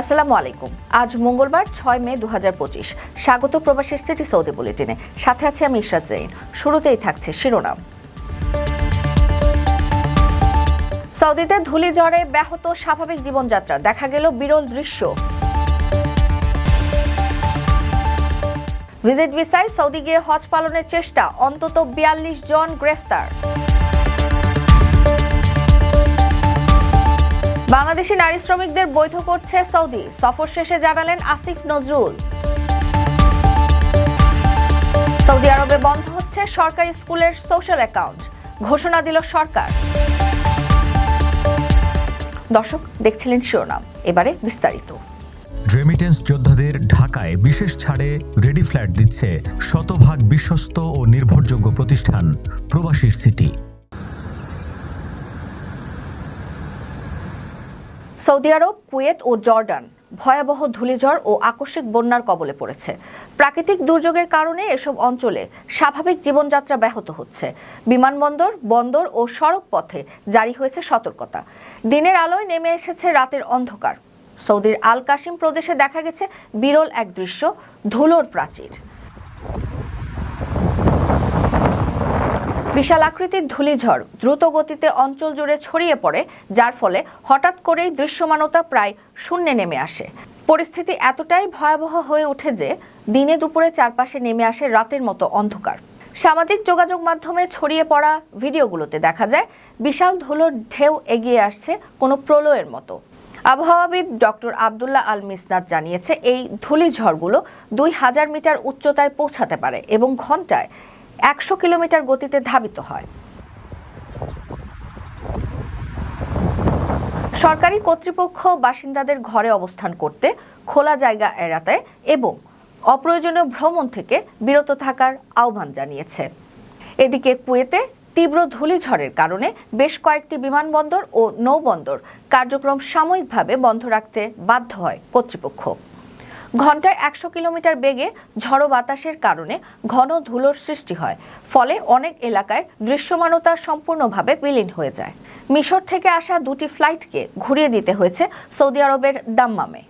আসসালামু আলাইকুম। আজ মঙ্গলবার ছয় মে দু হাজার পঁচিশ। স্বাগত প্রবাসী সিটি সৌদি বুলেটিনে। সাথে আছে আমি ইশরাত জৈন শুরুতেই থাকছে শিরোনাম। সৌদিতে ধুলি ঝড়ে ব্যাহত স্বাভাবিক জীবনযাত্রা। দেখা গেল বিরল দৃশ্য। ভিজিট ভিসায় সৌদি গিয়ে হজ পালনের চেষ্টা। অন্তত বিয়াল্লিশ জন গ্রেফতার। বাংলাদেশি নারী শ্রমিকদের বৈধ করছে সৌদি। সফর শেষে জানালেন আসিফ নজরুল। সৌদি আরবে বন্ধ হচ্ছে সরকারি স্কুলের সোশ্যাল অ্যাকাউন্ট। ঘোষণা দিল সরকার। দর্শক, দেখছিলেন শিরোনাম। এবারে বিস্তারিত। রেমিটেন্স যোদ্ধাদের ঢাকায় বিশেষ ছাড়ে রেডি ফ্ল্যাট দিচ্ছে শতভাগ বিশ্বস্ত ও নির্ভরযোগ্য প্রতিষ্ঠান প্রবাসীর সিটি। সৌদি আরব, কুয়েত ও জর্ডান ভয়াবহ ধূলিঝড় ও আকস্মিক বন্যার কবলে পড়েছে। প্রাকৃতিক দুর্যোগের কারণে এসব অঞ্চলে স্বাভাবিক জীবনযাত্রা ব্যাহত হচ্ছে। বিমানবন্দর, বন্দর ও সড়ক পথে জারি হয়েছে সতর্কতা। দিনের আলোয় নেমে এসেছে রাতের অন্ধকার। সৌদির আল কাশিম প্রদেশে দেখা গেছে বিরল এক দৃশ্য, ধুলোর প্রাচীর। বিশাল আকৃতির ধূলিঝড় দ্রুত গতিতে অঞ্চল জুড়ে ছড়িয়ে পড়ে, যার ফলে হঠাৎ করেই দৃশ্যমানতা প্রায় শূন্যে নেমে আসে। পরিস্থিতি এতটাই ভয়াবহ হয়ে ওঠে যে দিনে দুপুরে চারপাশে নেমে আসে রাতের মতো অন্ধকার। সামাজিক যোগাযোগ মাধ্যমে ছড়িয়ে পড়া ভিডিওগুলোতে দেখা যায়, বিশাল ধুলোর ঢেউ এগিয়ে আসছে কোনো প্রলয়ের মতো। আবহাওয়াবিদ ডক্টর আবদুল্লাহ আল মিসনাদ জানিয়েছে, এই ধূলিঝড়গুলো দুই হাজার মিটার উচ্চতায় পৌঁছাতে পারে এবং ঘন্টায় একশো কিলোমিটার গতিতে ধাবিত হয়। সরকারি কর্তৃপক্ষ বাসিন্দাদের ঘরে অবস্থান করতে খোলা জায়গা এড়াতে এবং অপ্রয়োজনীয় ভ্রমণ থেকে বিরত থাকার আহ্বান জানিয়েছে। এদিকে কুয়েতে তীব্র ধূলিঝড়ের কারণে বেশ কয়েকটি বিমানবন্দর ও নৌবন্দর কার্যক্রম সাময়িকভাবে বন্ধ রাখতে বাধ্য হয় কর্তৃপক্ষ। ঘন্টায় একশো কিলোমিটার বেগে ঝড়ো বাতাসের কারণে ঘন ধুলোর সৃষ্টি হয়। ফলে অনেক এলাকায় দৃশ্যমানতা সম্পূর্ণভাবে বিলীন হয়ে যায়। মিশর থেকে আসা দুটি ফ্লাইটকে ঘুরিয়ে দিতে হয়েছে সৌদি আরবের দাম্মামে।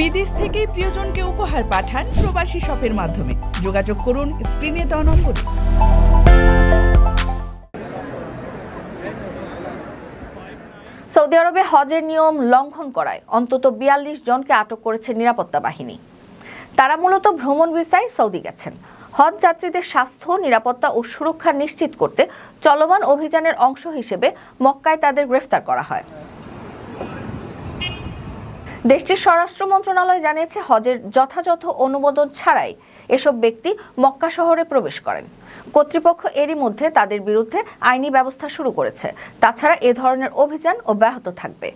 বিদেশ থেকে প্রিয়জনকে উপহার পাঠান প্রবাসী শপের মাধ্যমে। যোগাযোগ করুন স্ক্রিনে দ নম্বরে। সৌদি আরবে হজের নিয়ম লঙ্ঘন করায়। অন্তত বিয়াল্লিশ জনকে আটক করেছে নিরাপত্তা বাহিনী। তারা মূলত ভ্রমণ ভিসায় সৌদি গেছেন। হজ যাত্রীদের স্বাস্থ্য, নিরাপত্তা ও সুরক্ষা নিশ্চিত করতে চলমান অভিযানের অংশ হিসেবে মক্কায় তাদের গ্রেফতার করা হয়। দেশটির স্বরাষ্ট্র মন্ত্রণালয় জানিয়েছে, হজের যথাযথ অনুমোদন ছাড়াই এসব ব্যক্তি মক্কা শহরে প্রবেশ করেন। কর্তৃপক্ষ এরই মধ্যে তাদের বিরুদ্ধে আইনি ব্যবস্থা শুরু করেছে। তাছাড়া এ ধরনের অভিযান অব্যাহত থাকবে।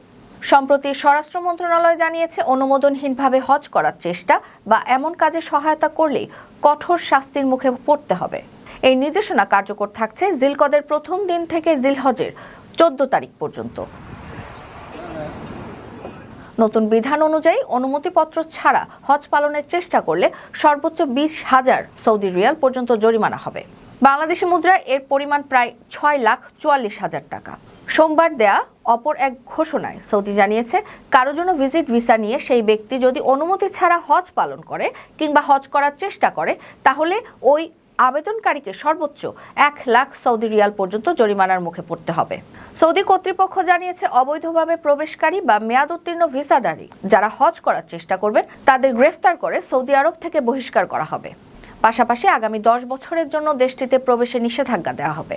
সম্প্রতি স্বরাষ্ট্র মন্ত্রণালয় জানিয়েছে, অনুমোদনহীনভাবে হজ করার চেষ্টা বা এমন কাজে সহায়তা করলেই কঠোর শাস্তির মুখে পড়তে হবে। এই নির্দেশনা কার্যকর থাকছে জিলকদের প্রথম দিন থেকে জিলহজের চোদ্দ তারিখ পর্যন্ত। নতুন বিধান অনুযায়ী অনুমতিপত্র ছাড়া হজ পালনের চেষ্টা করলে সর্বোচ্চ বিশ হাজার সৌদি রিয়াল পর্যন্ত জরিমানা হবে। বাংলাদেশি মুদ্রায় এর পরিমাণ প্রায় ছয় লাখ চুয়াল্লিশ হাজার টাকা। সোমবার দেয়া অপর এক ঘোষণায় সৌদি জানিয়েছে, কারও জন্য ভিজিট ভিসা নিয়ে সেই ব্যক্তি যদি অনুমতি ছাড়া হজ পালন করে কিংবা হজ করার চেষ্টা করে, তাহলে ওই আবেদনকারীকে সর্বোচ্চ এক লাখ সৌদি রিয়াল পর্যন্ত জরিমানার মুখে পড়তে হবে। সৌদি কর্তৃপক্ষ জানিয়েছে, অবৈধভাবে প্রবেশকারী বা মেয়াদ উত্তীর্ণ ভিসাদারী যারা হজ করার চেষ্টা করবেন, তাদের গ্রেফতার করে সৌদি আরব থেকে বহিষ্কার করা হবে। পাশাপাশি আগামী দশ বছরের জন্য দেশটিতে প্রবেশে নিষেধাজ্ঞা দেওয়া হবে।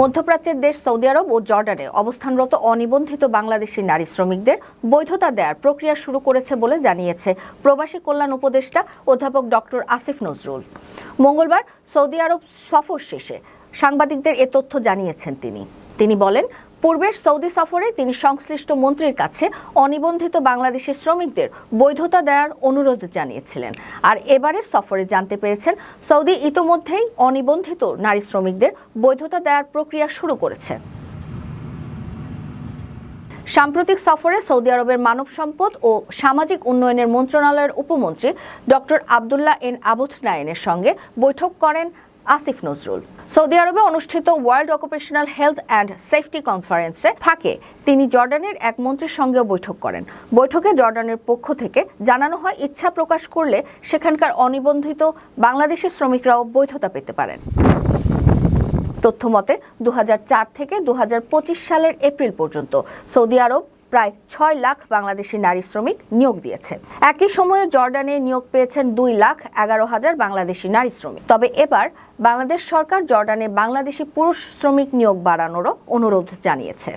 মধ্যপ্রাচ্যের দেশ সৌদি আরব ও জর্ডানে অবস্থানরত অনিবন্ধিত বাংলাদেশি নারী শ্রমিকদের বৈধতা দেওয়ার প্রক্রিয়া শুরু করেছে বলে জানিয়েছে প্রবাসী কল্যাণ উপদেষ্টা অধ্যাপক ডক্টর আসিফ নজরুল। মঙ্গলবার সৌদি আরব সফর শেষে সাংবাদিকদের এ তথ্য জানিয়েছেন তিনি। তিনি বলেন পূর্বের সৌদি সফরে তিনি সংশ্লিষ্ট মন্ত্রীর কাছে অনিবন্ধিত বাংলাদেশি শ্রমিকদের বৈধতা দেওয়ার অনুরোধ জানিয়েছিলেন। আর এবারের সফরে জানতে পেরেছেন, সৌদি ইতোমধ্যেই অনিবন্ধিত নারী শ্রমিকদের বৈধতা দেওয়ার প্রক্রিয়া শুরু করেছে। সাম্প্রতিক সফরে সৌদি আরবের মানব সম্পদ ও সামাজিক উন্নয়নের মন্ত্রণালয়ের উপমন্ত্রী ডক্টর আবদুল্লাহ এন আবুথ নায়েনের সঙ্গে বৈঠক করেন আসিফ নজরুল। সৌদি আরবে অনুষ্ঠিত world occupational health and safety কনফারেন্সে ফাঁকে তিনি জর্ডানের এক মন্ত্রীর সঙ্গেও বৈঠক করেন। বৈঠকে জর্ডানের পক্ষ থেকে জানানো হয়, ইচ্ছা প্রকাশ করলে সেখানকার অনিবন্ধিত বাংলাদেশি শ্রমিকরাও বৈধতা পেতে পারেন। তথ্য মতে দু থেকে দু হাজার পঁচিশ সালের এপ্রিল পর্যন্ত সৌদি আরব প্রায় ছয় লাখ বাংলাদেশি নারী শ্রমিক নিয়োগ দিয়েছে। একই সময়ে জর্ডানে নিয়োগ পেয়েছেন দুই লাখ এগারো হাজার বাংলাদেশি নারী শ্রমিক। তবে এবার বাংলাদেশ সরকার জর্ডানে বাংলাদেশি পুরুষ শ্রমিক নিয়োগ বাড়ানোরও অনুরোধ জানিয়েছে।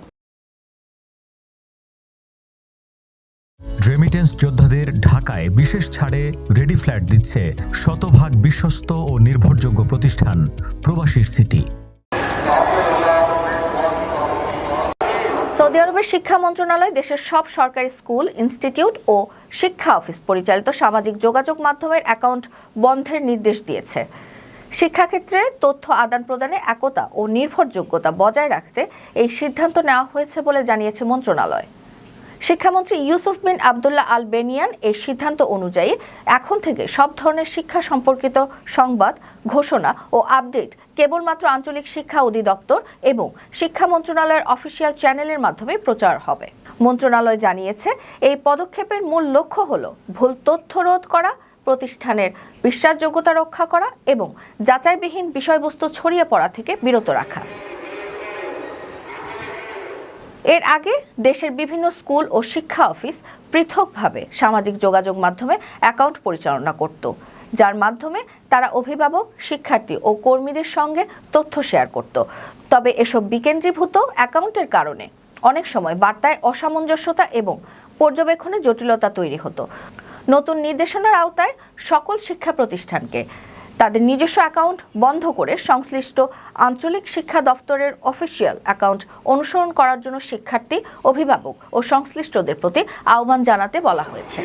রেমিটেন্স যোদ্ধাদের ঢাকায় বিশেষ ছাড়ে রেডি ফ্ল্যাট দিচ্ছে শতভাগ বিশ্বস্ত ও নির্ভরযোগ্য প্রতিষ্ঠান প্রবাসীর সিটি। সৌদি আরবের শিক্ষা মন্ত্রণালয় দেশের সব সরকারি স্কুল, ইনস্টিটিউট ও শিক্ষা অফিস পরিচালিত সামাজিক যোগাযোগ মাধ্যমের অ্যাকাউন্ট বন্ধের নির্দেশ দিয়েছে। শিক্ষাক্ষেত্রে তথ্য আদান প্রদানে একতা ও নির্ভরযোগ্যতা বজায় রাখতে এই সিদ্ধান্ত নেওয়া হয়েছে বলে জানিয়েছে মন্ত্রণালয়। শিক্ষামন্ত্রী Yusuf bin Abdullah Al Benyan এই সিদ্ধান্ত অনুযায়ী এখন থেকে সব ধরনের শিক্ষা সম্পর্কিত সংবাদ, ঘোষণা ও আপডেট কেবলমাত্র আঞ্চলিক শিক্ষা অধিদপ্তর এবং শিক্ষা মন্ত্রণালয়ের অফিসিয়াল চ্যানেলের মাধ্যমে প্রচার হবে। মন্ত্রণালয় জানিয়েছে, এই পদক্ষেপের মূল লক্ষ্য হল ভুল তথ্য রোধ করা, প্রতিষ্ঠানের বিশ্বাসযোগ্যতা রক্ষা করা এবং যাচাইবিহীন বিষয়বস্তু ছড়িয়ে পড়া থেকে বিরত রাখা। এর আগে দেশের বিভিন্ন স্কুল ও শিক্ষা অফিস পৃথকভাবে সামাজিক যোগাযোগ মাধ্যমে অ্যাকাউন্ট পরিচালনা করত, যার মাধ্যমে তারা অভিভাবক, শিক্ষার্থী ও কর্মীদের সঙ্গে তথ্য শেয়ার করত। তবে এসব বিকেন্দ্রীভূত অ্যাকাউন্টের কারণে অনেক সময় বার্তায় অসামঞ্জস্যতা এবং পর্যবেক্ষণে জটিলতা তৈরি হতো। নতুন নির্দেশনার আওতায় সকল শিক্ষা প্রতিষ্ঠানকে তাদের নিজস্ব অ্যাকাউন্ট বন্ধ করে সংশ্লিষ্ট আঞ্চলিক শিক্ষা দপ্তরের অফিসিয়াল অ্যাকাউন্ট অনুসরণ করার জন্য শিক্ষার্থী অভিভাবক ও সংশ্লিষ্টদের প্রতি আহ্বান জানাতে বলা হয়েছে।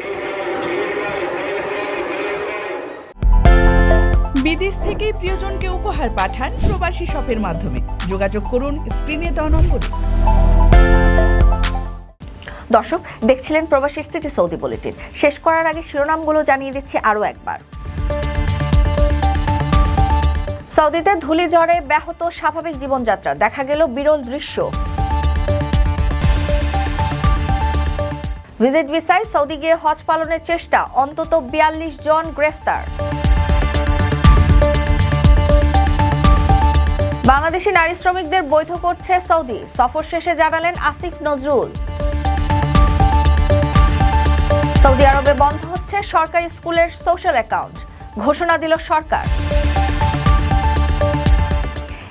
বিদেশ থেকে প্রিয়জনকে উপহার পাঠান প্রবাসী শপের মাধ্যমে। যোগাযোগ করুন স্ক্রিনে দেওয়া নম্বরে। দর্শক দেখছিলেন প্রবাসী স্থিতি সৌদি বুলেটিন। শেষ করার আগে শিরোনামগুলো জানিয়ে দিচ্ছি আরও একবার। সৌদিতে ধুলি ঝড়ে ব্যাহত স্বাভাবিক জীবনযাত্রা। দেখা গেল বিরল দৃশ্য। ভিজিট ভিসায় সৌদি গিয়ে হজ পালনের চেষ্টা, অন্তত বিয়াল্লিশ জন গ্রেফতার। বাংলাদেশি নারী শ্রমিকদের বৈধ করছে সৌদি। সফর শেষে জানালেন আসিফ নজরুল। সৌদি আরবে বন্ধ হচ্ছে সরকারি স্কুলের সোশ্যাল অ্যাকাউন্ট। ঘোষণা দিল সরকার।